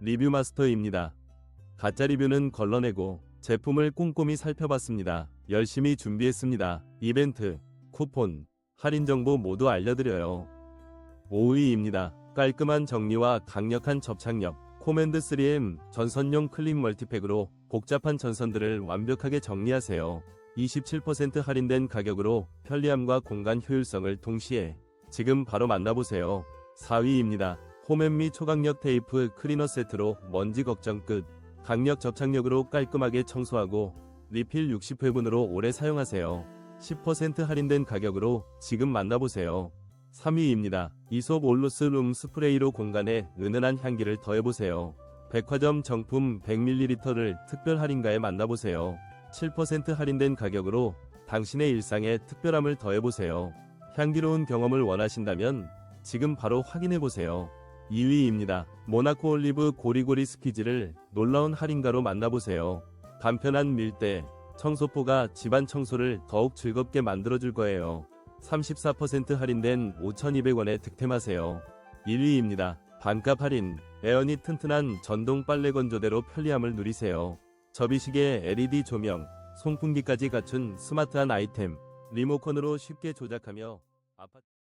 리뷰 마스터입니다. 가짜 리뷰는 걸러내고 제품을 꼼꼼히 살펴봤습니다. 열심히 준비했습니다. 이벤트, 쿠폰, 할인 정보 모두 알려드려요. 5위입니다. 깔끔한 정리와 강력한 접착력. 코맨드 3M 전선용 클린 멀티팩으로 복잡한 전선들을 완벽하게 정리하세요. 27% 할인된 가격으로 편리함과 공간 효율성을 동시에 지금 바로 만나보세요. 4위입니다. 홈앤미 초강력 테이프 클리너 세트로 먼지 걱정 끝. 강력 접착력으로 깔끔하게 청소하고 리필 60회분으로 오래 사용하세요. 10% 할인된 가격으로 지금 만나보세요. 3위입니다. 이솝 올로스 룸 스프레이로 공간에 은은한 향기를 더해보세요. 백화점 정품 100ml를 특별 할인가에 만나보세요. 7% 할인된 가격으로 당신의 일상에 특별함을 더해보세요. 향기로운 경험을 원하신다면 지금 바로 확인해보세요. 2위입니다. 모나코 올리브 고리고리 스키즈를 놀라운 할인가로 만나보세요. 간편한 밀대, 청소포가 집안 청소를 더욱 즐겁게 만들어줄 거예요. 34% 할인된 5,200원에 득템하세요. 1위입니다. 반값 할인, 에어니 튼튼한 전동 빨래 건조대로 편리함을 누리세요. 접이식에 LED 조명, 송풍기까지 갖춘 스마트한 아이템, 리모컨으로 쉽게 조작하며 아파트